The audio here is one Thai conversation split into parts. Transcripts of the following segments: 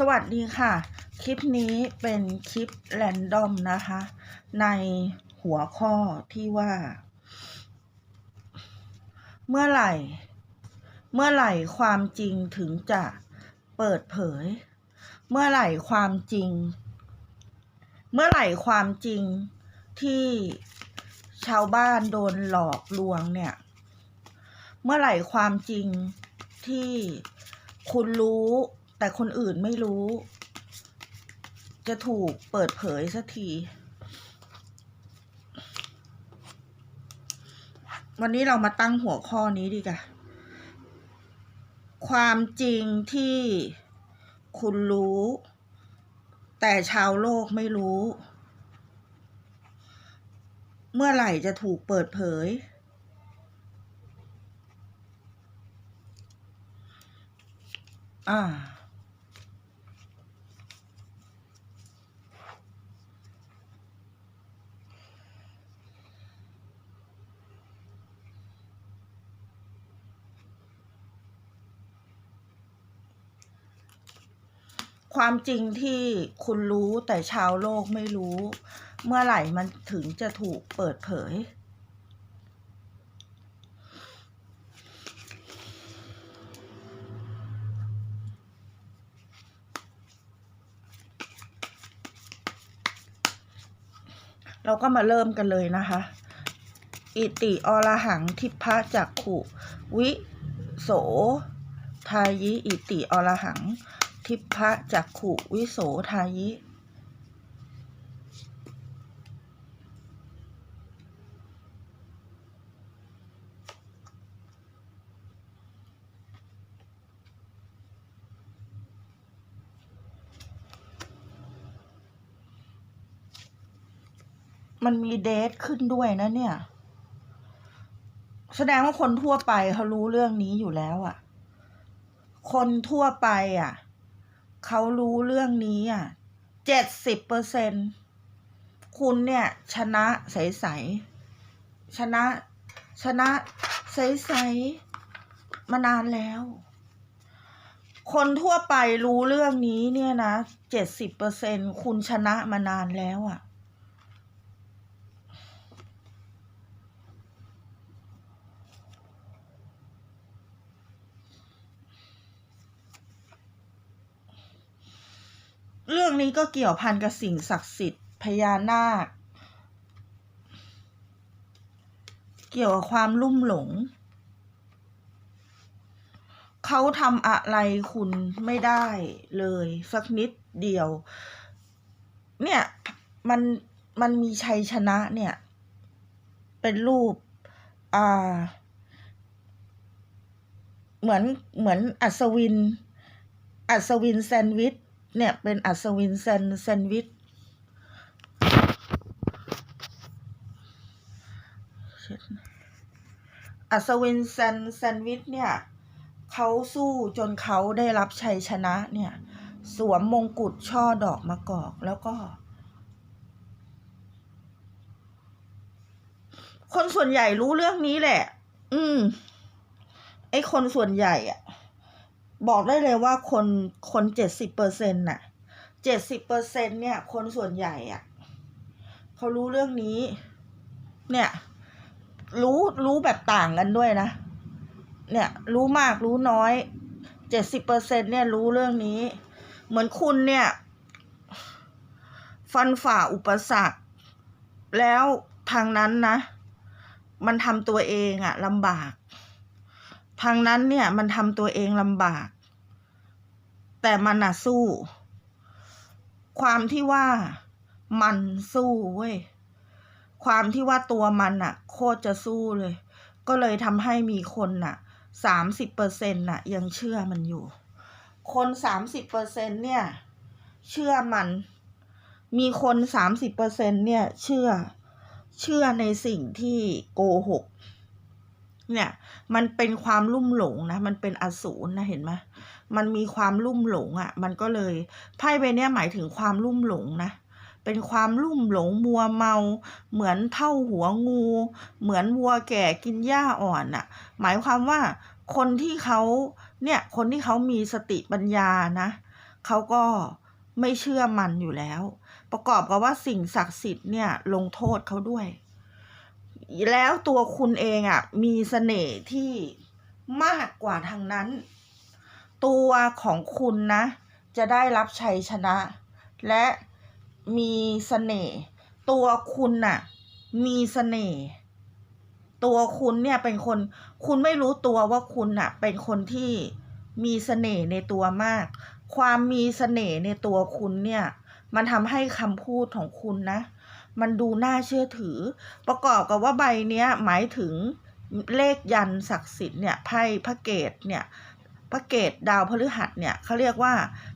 สวัสดีค่ะ คลิปนี้เป็นคลิปแรนดอมนะคะ ในหัวข้อที่ว่า เมื่อไหร่ เมื่อไหร่ความจริงถึงจะเปิดเผย เมื่อไหร่ความจริง เมื่อไหร่ความจริงที่ชาวบ้านโดนหลอกลวงเนี่ย เมื่อไหร่ความจริงที่คุณรู้ แต่คนอื่นไม่รู้ จะถูกเปิดเผยสักที วันนี้เรามาตั้งหัวข้อนี้ดีกว่าความจริงที่คุณรู้ แต่ชาวโลกไม่รู้ เมื่อไหร่จะถูกเปิดเผย อ่า ความจริงที่คุณรู้แต่ชาวโลกไม่รู้ เมื่อไหร่มันถึงจะถูกเปิดเผย เราก็มาเริ่มกันเลยนะคะ อิติอรหังทิพะจักขุ วิโสทายิอิติอรหัง ทิพะจักขุวิโสทายิ มันมีเดทขึ้นด้วยนะเนี่ย แสดงว่าคนทั่วไปเขารู้เรื่องนี้อยู่แล้วอะ่ะคนทั่วไปอะ เขารู้เรื่องนี้อะเจ็ดสิบเปอร์เซ็นคุณเนี่ย ชนะใสๆชนะ ชนะใสๆมานานแล้ว คนทั่วไปรู้เรื่องนี้เนี่ยนะเจ็ดสิบเปอร์เซ็นคุณชนะมานานแล้วอะ เรื่องนี้ก็เกี่ยวพันกับสิ่งศักดิ์สิทธิ์พญานาค เกี่ยวกับความลุ่มหลง เขาทำอะไรคุณไม่ได้เลยสักนิดเดียว เนี่ยมันมันมีชัยชนะเนี่ย เป็นรูป อ่า เหมือนเหมือนอัศวิน อัศวินแซนด์วิช เนี่ย เป็นอัศวินแซนแซนด์วิชอัศวินแซนแซนด์วิชเนี่ยเขาสู้จนเขาได้รับชัยชนะเนี่ย สวมมงกุฎช่อดอกมะกอกแล้วก็ คนส่วนใหญ่รู้เรื่องนี้แหละ อืม ไอ้คนส่วนใหญ่อะ บอกได้เลยว่าคนคนเจ็ดสิบเปอร์เซ็นต์น่ะเจ็ดสิบเปอร์เซ็นต์เนี่ย คนส่วนใหญ่อะเขารู้เรื่องนี้ เนี่ย รู้รู้แบบต่างกันด้วยนะ เนี่ยรู้มากรู้น้อยเจ็ดสิบเปอร์เซ็นเนี่ยรู้เรื่องนี้ เหมือนคุณเนี่ย ฟันฝ่าอุปสรรค แล้วทางนั้นนะ มันทำตัวเองอะลำบาก ทางนั้นเนี่ยมันทำตัวเองลำบาก แต่มันน่ะสู้ ความที่ว่ามันสู้เว้ย ความที่ว่าตัวมันน่ะโคตรจะสู้เลย ก็เลยทำให้มีคนน่ะสามสิบเปอร์เซ็นต์น่ะ ยังเชื่อมันอยู่ คนสามสิบเปอร์เซ็นต์เนี่ย เชื่อมัน มีคนสามสิบเปอร์เซ็นต์เนี่ย เชื่อ เชื่อในสิ่งที่โกหก เนี่ยมันเป็นความลุ่มหลงนะมันเป็นอสูรนะเห็นไหมมันมีความลุ่มหลงอะ่ะ มันก็เลยไพ่ใบนี้หมายถึงความลุ่มหลงนะเป็นความลุ่มหลงมัวเมา เหมือนเท่าหัวงู เหมือนวัวแก่กินหญ้าอ่อนอะ่ะ หมายความว่าคนที่เขาเนี่ยคนที่เขามีสติปัญญานะเขาก็ไม่เชื่อมันอยู่แล้ว ประกอบกับว่าสิ่งศักดิ์สิทธิ์เนี่ยลงโทษเขาด้วย แล้วตัวคุณเองอะ่ะมีเสน่ห์ที่มากกว่าทางนั้น ตัวของคุณนะ จะได้รับชัยชนะ และมีเสน่ห์ตัวคุณน่ะ มีเสน่ห์ตัวคุณเนี่ยเป็นคน คุณไม่รู้ตัวว่าคุณน่ะ เป็นคนที่มีเสน่ห์ในตัวมาก ความมีเสน่ห์ในตัวคุณเนี่ย มันทำให้คำพูดของคุณนะ มันดูน่าเชื่อถือ ประกอบกับว่าใบเนี้ยหมายถึงเลขยันศักดิ์สิทธิ์เนี่ยไพ่พระเกตเนี่ยพระเกตดาวพฤหัสเนี่ยเขาเรียกว่า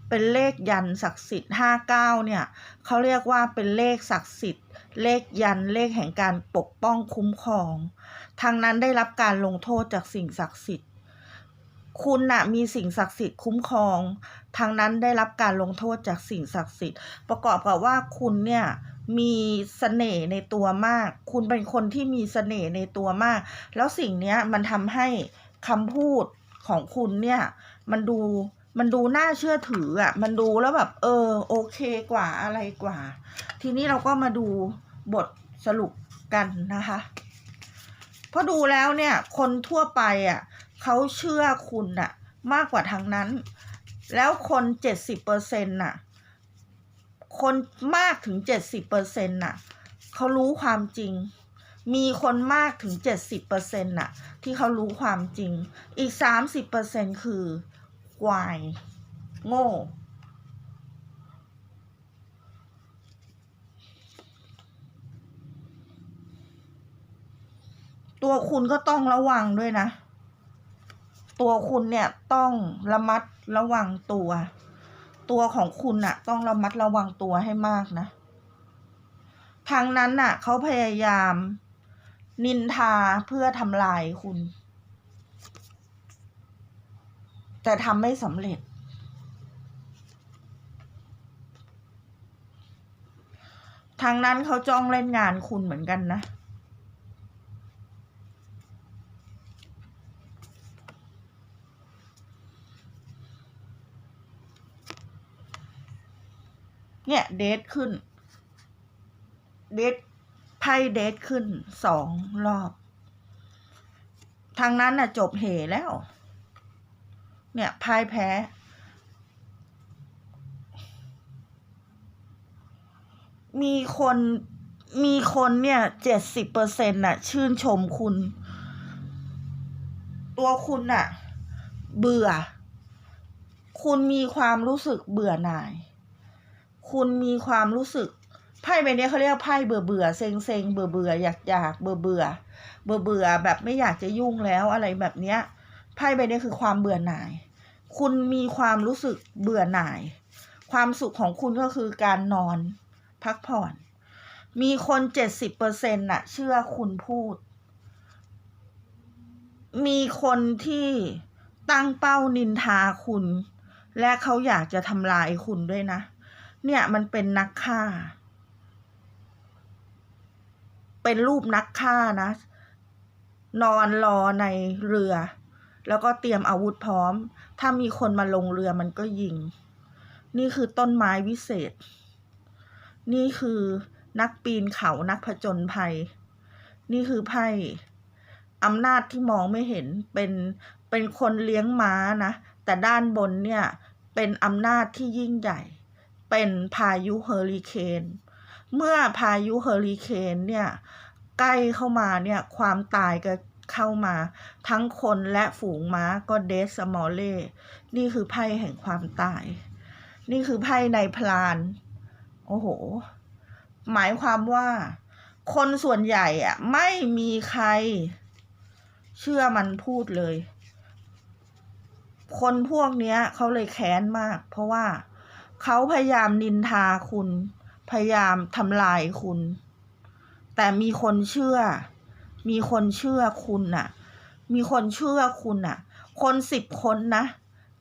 เป็นเลขยันศักดิ์สิทธิ์ห้าเก้าเนี่ยเขาเรียกว่าเป็นเลขศักดิ์สิทธิ์ เลขยันเลขแห่งการปกป้องคุ้มครองทางนั้นได้รับการลงโทษจากสิ่งศักดิ์สิทธิ์ คุณน่ะมีสิ่งศักดิ์สิทธิ์คุ้มครองทางนั้นได้รับการลงโทษจากสิ่งศักดิ์สิทธิ์ ประกอบกับว่าคุณเนี่ยมีเสน่ห์ในตัวมาก คุณเป็นคนที่มีเสน่ห์ในตัวมาก แล้วสิ่งเนี้ยมันทำให้คำพูดของคุณเนี่ย มันดูมันดูน่าเชื่อถืออะ มันดูแล้วแบบ เออ โอเคกว่าอะไรกว่า ทีนี้เราก็มาดูบทสรุปกันนะคะเพราะดูแล้วเนี่ย คนทั่วไปอะเขาเชื่อคุณอะ มากกว่าทางนั้น แล้วคนเจ็ดสิบเปอร์เซ็นต์น่ะ คนมากถึงเจ็ดสิบเปอร์เซ็นต์น่ะเขารู้ความจริง มีคนมากถึงเจ็ดสิบเปอร์เซ็นต์น่ะ ที่เขารู้ความจริง อีกสามสิบเปอร์เซ็นต์คือควาย โง่ ตัวคุณก็ต้องระวังด้วยนะ ตัวคุณเนี่ยต้องระมัดระวังตัว ตัวของคุณน่ะต้องระมัดระวังตัวให้มากนะ ทางนั้นน่ะเขาพยายาม นินทาเพื่อทำลายคุณ แต่ทำไม่สำเร็จ ทางนั้นเขาจ้องเล่นงานคุณเหมือนกันนะ เนี่ยเดทขึ้น เดทไพ่เดทขึ้นสองรอบ ทางนั้นน่ะจบเหแล้ว เนี่ยพ่ายแพ้ มีคนมีคนเนี่ยเจ็ดสิบเปอร์เซ็นต์น่ะ ชื่นชมคุณ ตัวคุณน่ะ เบื่อ คุณมีความรู้สึกเบื่อหน่าย คุณมีความรู้สึกไพ่ใบนี้เขาเรียกไพ่เบื่อเบื่อเซ็งเซ็งเบื่อเบื่ออยากอยากเบื่อเบื่อเบื่อเบื่อแบบไม่อยากจะยุ่งแล้วอะไรแบบเนี้ยไพ่ใบนี้คือความเบื่อหน่าย คุณมีความรู้สึกเบื่อหน่าย ความสุขของคุณก็คือการนอน พักผ่อน มีคนเจ็ดสิบเปอร์เซ็นต์น่ะ เชื่อคุณพูด มีคนที่ตั้งเป้านินทาคุณ และเขาอยากจะทำลายคุณด้วยนะ เนี่ยมันเป็นนักฆ่า เป็นรูปนักฆ่านะ นอนรอในเรือ แล้วก็เตรียมอาวุธพร้อม ถ้ามีคนมาลงเรือมันก็ยิง นี่คือต้นไม้วิเศษ นี่คือนักปีนเขานักผจญภัย นี่คือไพ่อำนาจที่มองไม่เห็นเป็นเป็นคนเลี้ยงม้านะ แต่ด้านบนเนี่ย เป็นอำนาจที่ยิ่งใหญ่ เป็นพายุเฮอริเคน เมื่อพายุเฮอริเคนเนี่ยใกล้เข้ามาเนี่ยความตายก็เข้ามา ทั้งคนและฝูงม้าก็เดสมอลเล่ นี่คือไพ่แห่งความตาย นี่คือไพ่ในพลาน โอ้โห หมายความว่า คนส่วนใหญ่อะไม่มีใคร เชื่อมันพูดเลย คนพวกเนี้ยเขาเลยแค้นมาก เพราะว่า เขาพยายามนินทาคุณ พยายามทำลายคุณ แต่มีคนเชื่อ มีคนเชื่อคุณน่ะ มีคนเชื่อคุณน่ะ คนสิบคนนะ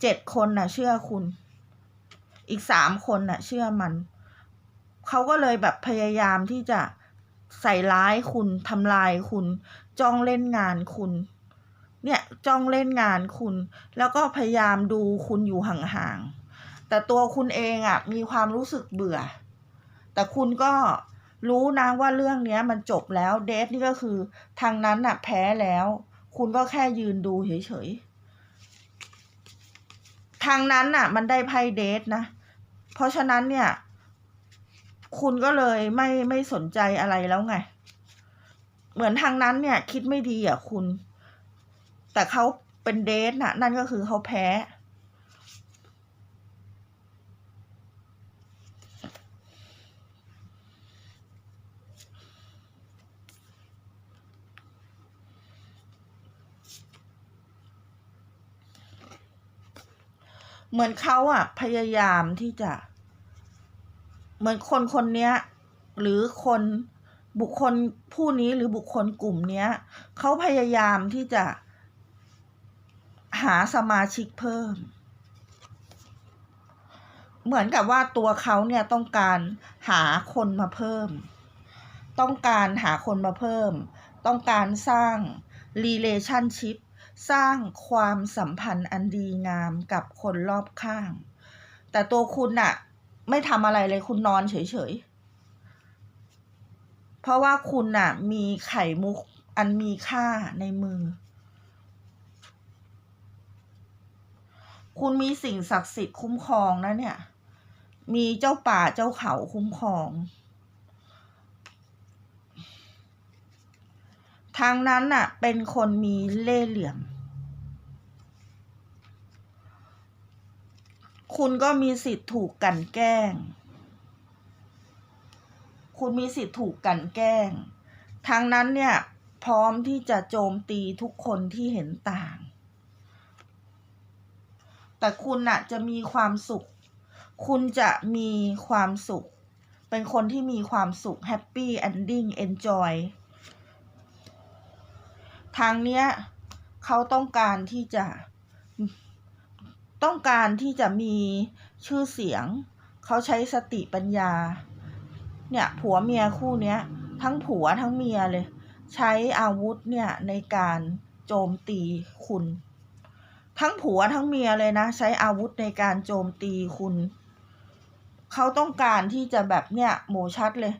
เจ็ดคนน่ะ เชื่อคุณ อีกสามคนน่ะ เชื่อมันเขาก็เลยแบบพยายามที่จะใส่ร้ายคุณทำลายคุณ จ้องเล่นงานคุณ เนี่ยจ้องเล่นงานคุณ แล้วก็พยายามดูคุณอยู่ห่างๆ แต่ตัวคุณเองอะมีความรู้สึกเบื่อ แต่คุณก็รู้นะว่าเรื่องเนี้ยมันจบแล้วเดทนี่ก็คือทางนั้นน่ะ แพ้แล้ว คุณก็แค่ยืนดูเฉยๆทางนั้นน่ะ มันได้ไพ่เดทนะ เพราะฉะนั้นเนี่ย คุณก็เลยไม่ไม่สนใจอะไรแล้วไง เหมือนทางนั้นเนี่ย คิดไม่ดีอะคุณ แต่เขาเป็นเดทน่ะ นั่นก็คือเขาแพ้ เหมือนเขาอะพยายามที่จะ เหมือนคนคนเนี้ยหรือคนบุคคลผู้นี้หรือบุคคลกลุ่มเนี้ยเขาพยายามที่จะ หาสมาชิกเพิ่ม เหมือนกับว่าตัวเขาเนี่ยต้องการหาคนมาเพิ่ม ต้องการหาคนมาเพิ่ม ต้องการสร้าง relationship สร้างความสัมพันธ์อันดีงามกับคนรอบข้าง แต่ตัวคุณน่ะ ไม่ทำอะไรเลยคุณนอนเฉยๆ เพราะว่าคุณน่ะ มีไข่มุกอันมีค่าในมือ คุณมีสิ่งศักดิ์สิทธิ์คุ้มครองนะเนี่ย มีเจ้าป่าเจ้าเขาคุ้มครอง ทางนั้นน่ะ เป็นคนมีเล่ห์เหลี่ยม คุณก็มีสิทธิ์ถูกกันแกล้ง คุณมีสิทธิ์ถูกกันแกล้ง ทางนั้นเนี่ย พร้อมที่จะโจมตีทุกคนที่เห็นต่าง แต่คุณน่ะจะมีความสุข คุณจะมีความสุข เป็นคนที่มีความสุข happy ending enjoy ทางเนี้ยเขาต้องการที่จะต้องการที่จะมีชื่อเสียง เขาใช้สติปัญญา เนี่ยผัวเมียคู่เนี้ย ทั้งผัวทั้งเมียเลย ใช้อาวุธเนี่ยในการโจมตีคุณ ทั้งผัวทั้งเมียเลยนะ ใช้อาวุธในการโจมตีคุณ เขาต้องการที่จะแบบเนี่ยโมชัดเลย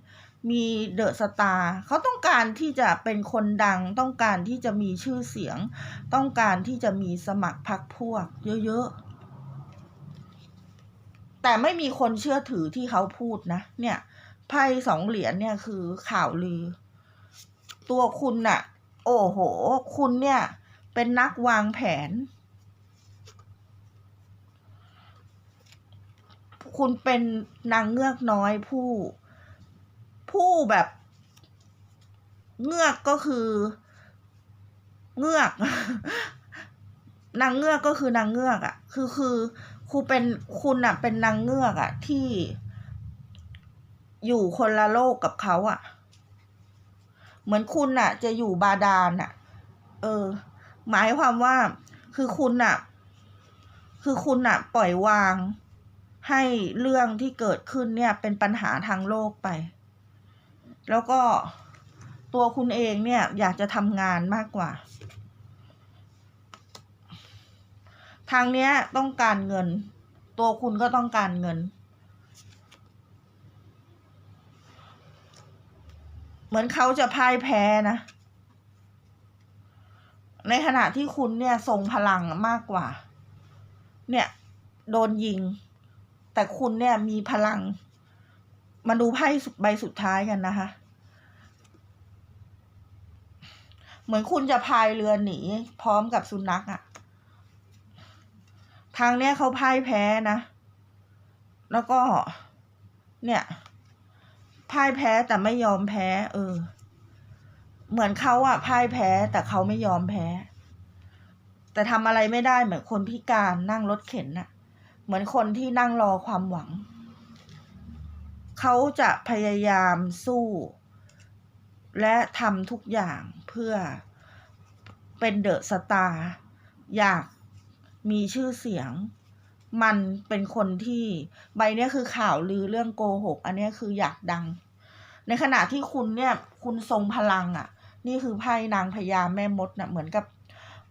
มีเดอะสตาร์เขาต้องการที่จะเป็นคนดัง ต้องการที่จะมีชื่อเสียง ต้องการที่จะมีสมัครพรรคพวก เยอะๆ แต่ไม่มีคนเชื่อถือที่เขาพูดนะ เนี่ยไพ่สองเหรียญเนี่ยคือข่าวลือ ตัวคุณน่ะ โอ้โห คุณเนี่ย เป็นนักวางแผน คุณเป็นนางเงือกน้อยผู้ ผู้แบบเงือกก็คือเงือก นางเงือกก็คือนางเงือกอะ่ะ คือคือครูเป็นคุณอะ่ะ เป็นนางเงือกอะ่ะ ที่อยู่คนละโลกกับเขาอะ่ะ เหมือนคุณน่ะ จะอยู่บาดาลน่ะ เออ หมายความว่า คือคุณน่ะ คือคุณน่ะ ปล่อยวาง ให้เรื่องที่เกิดขึ้นเนี่ย เป็นปัญหาทางโลกไป แล้วก็ตัวคุณเองเนี่ยอยากจะทำงานมากกว่า ทางเนี้ยต้องการเงิน ตัวคุณก็ต้องการเงิน เหมือนเขาจะพ่ายแพ้นะ ในขณะที่คุณเนี่ยทรงพลังมากกว่า เนี่ยโดนยิง แต่คุณเนี่ยมีพลัง มาดูไพ่ใบสุดท้ายกันนะคะ เหมือนคุณจะพายเรือหนีพร้อมกับสุนัขอะ่ะทางเนี้ยเขาพ่ายแพ้นะ แล้วก็ เนี่ยพ่ายแพ้แต่ไม่ยอมแพ้ เออ เหมือนเขาอะพ่ายแพ้แต่เขาไม่ยอมแพ้ แต่ทำอะไรไม่ได้เหมือนคนพิการนั่งรถเข็นน่ะ เหมือนคนที่นั่งรอความหวัง เขาจะพยายามสู้ และทำทุกอย่างเพื่อเป็นเดอะสตาร์อยากมีชื่อเสียง มันเป็นคนที่ใบเนี้ยคือข่าวลือเรื่องโกหก อันเนี้ยคืออยากดัง ในขณะที่คุณเนี่ย คุณทรงพลังอะ่ะ นี่คือไพ่นางพญาแม่มดนะ่ะเหมือนกับ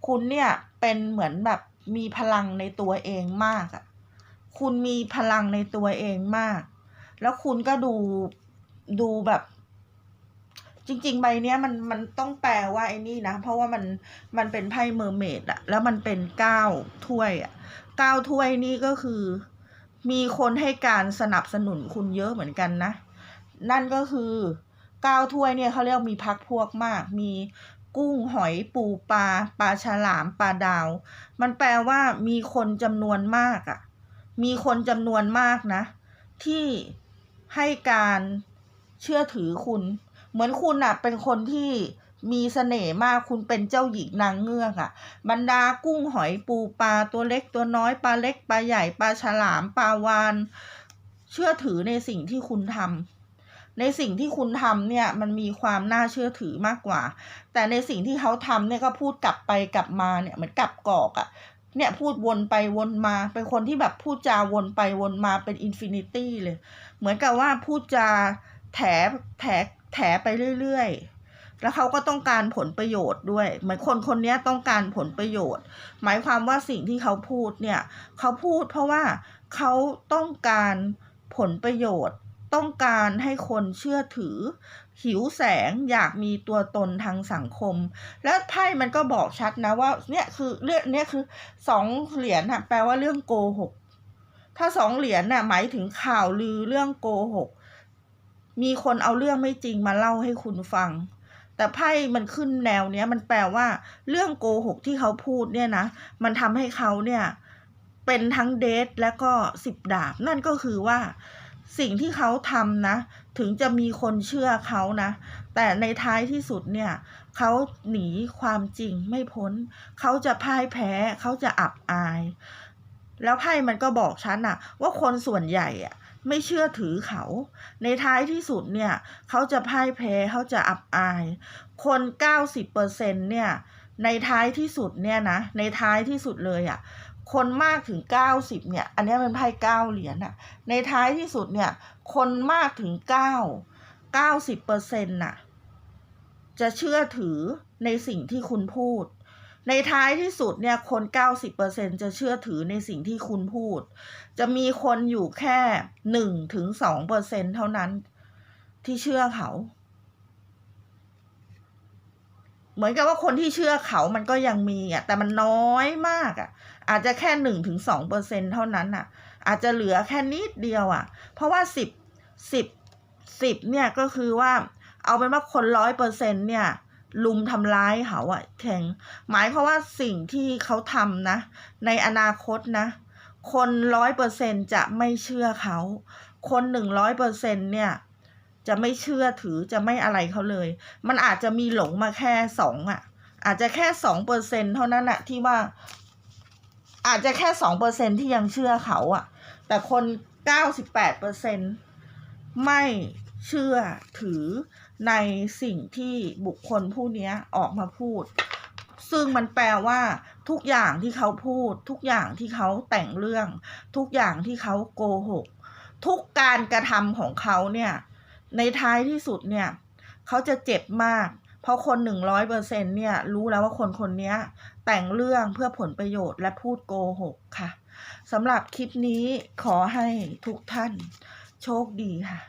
คุณเนี่ยเป็นเหมือนแบบมีพลังในตัวเองมากอะ่ะ คุณมีพลังในตัวเองมาก แล้วคุณก็ดูดูแบบ จริง ๆ ใบเนี้ยมันมันต้องแปลว่าไอ้นี่นะ เพราะว่ามันมันเป็นไพ่เมอร์เมดอะแล้วมันเป็นเก้าถ้วยอะเก้าถ้วยนี่ก็คือ มีคนให้การสนับสนุนคุณเยอะเหมือนกันนะ นั่นก็คือเก้าถ้วยเนี่ยเขาเรียกมีพักพวกมาก มีกุ้งหอยปูปลาปลาฉลามปลาดาว มันแปลว่ามีคนจำนวนมากอะ่ะ มีคนจำนวนมากนะ ที่ให้การเชื่อถือคุณ เหมือนคุณอะเป็นคนที่มีเสน่ห์มากคุณเป็นเจ้าหญิงนางเงือกอะบรรดากุ้งหอยปูปลาตัวเล็กตัวน้อยปลาเล็กปลาใหญ่ปลาฉลามปลาวาน เชื่อถือในสิ่งที่คุณทำในสิ่งที่คุณทำเนี่ยมันมีความน่าเชื่อถือมากกว่า แต่ในสิ่งที่เขาทำเนี่ยก็พูดกลับไปกลับมาเนี่ยเหมือนกลับกอกอะ่ะเนี่ยพูดวนไปวนมา เป็นคนที่แบบพูดจาวนไปวนมาเป็นอินฟินิตี้เลย เหมือนกับว่าพูดจาแถแถ แถไปเรื่อยๆ แล้วเขาก็ต้องการผลประโยชน์ด้วย เหมือนคนคนนี้ต้องการผลประโยชน์ หมายความว่าสิ่งที่เขาพูดเนี่ย เขาพูดเพราะว่าเขาต้องการผลประโยชน์ ต้องการให้คนเชื่อถือ หิวแสงอยากมีตัวตนทางสังคม แล้วไพ่มันก็บอกชัดนะว่าเนี่ยคือเรื่องเนี่ยคือสองเหรียญนะแปลว่าเรื่องโกหกถ้าสองเหรียญน่ะหมายถึงข่าวลือเรื่องโกหก มีคนเอาเรื่องไม่จริงมาเล่าให้คุณฟัง แต่ไพ่มันขึ้นแนวเนี้ยมันแปลว่า เรื่องโกหกที่เขาพูดเนี่ยนะ มันทำให้เขาเนี่ย เป็นทั้งเดทและก็สิบดาบ นั่นก็คือว่า สิ่งที่เขาทำนะ ถึงจะมีคนเชื่อเขานะ แต่ในท้ายที่สุดเนี่ย เขาหนีความจริงไม่พ้น เขาจะพ่ายแพ้ เขาจะอับอาย แล้วไพ่มันก็บอกฉันอะว่าคนส่วนใหญ่อะ ไม่เชื่อถือเขา ในท้ายที่สุดเนี่ย เขาจะพ่ายแพ้เขาจะอับอาย คนเก้าสิบเปอร์เซ็นเนี่ย ในท้ายที่สุดเนี่ยนะ ในท้ายที่สุดเลยอะคนมากถึงเก้าสิบเนี่ย อันนี้เป็นไพ่เก้าเหรียญอะในท้ายที่สุดเนี่ย คนมากถึงเก้าเก้าสิบเปอร์เซ็นต์น่ะ จะเชื่อถือในสิ่งที่คุณพูด ในท้ายที่สุดเนี่ยคนเก้าสิบเปอร์เซ็นจะเชื่อถือในสิ่งที่คุณพูด จะมีคนอยู่แค่หนึ่งถึงสองเปอร์เซ็นเท่านั้นที่เชื่อเขา เหมือนกับว่าคนที่เชื่อเขามันก็ยังมีอะ แต่มันน้อยมากอะ อาจจะแค่หนึ่งถึงสองเปอร์เซ็นเท่านั้นอะ อาจจะเหลือแค่นิดเดียวอะ เพราะว่าสิบสิบสิบเนี่ยก็คือว่า เอาเป็นว่าคนร้อยเปอร์เซ็นเนี่ย ลุมทำร้ายเขาอะแข่งหมายความว่าสิ่งที่เขาทำนะ ในอนาคตนะ คนร้อยเปอร์เซ็นจะไม่เชื่อเขา คนหนึ่งร้อยเปอร์เซ็นเนี่ย จะไม่เชื่อถือจะไม่อะไรเขาเลย มันอาจจะมีหลงมาแค่สองอะอาจจะแค่สองเปอร์เซ็นเท่านั้นอะที่ว่า อาจจะแค่สองเปอร์เซ็นที่ยังเชื่อเขาอะแต่คนเก้าสิบแปดเปอร์เซ็นไม่เชื่อถือ ในสิ่งที่บุคคลผู้นี้ออกมาพูด ซึ่งมันแปลว่าทุกอย่างที่เขาพูด ทุกอย่างที่เขาแต่งเรื่อง ทุกอย่างที่เขาโกหก ทุกการกระทำของเขาเนี่ย ในท้ายที่สุดเนี่ย เขาจะเจ็บมาก เพราะคนหนึ่งร้อยเปอร์เซ็นเนี่ย รู้แล้วว่าคนคนนี้แต่งเรื่องเพื่อผลประโยชน์และพูดโกหกค่ะสำหรับคลิปนี้ขอให้ทุกท่านโชคดีค่ะ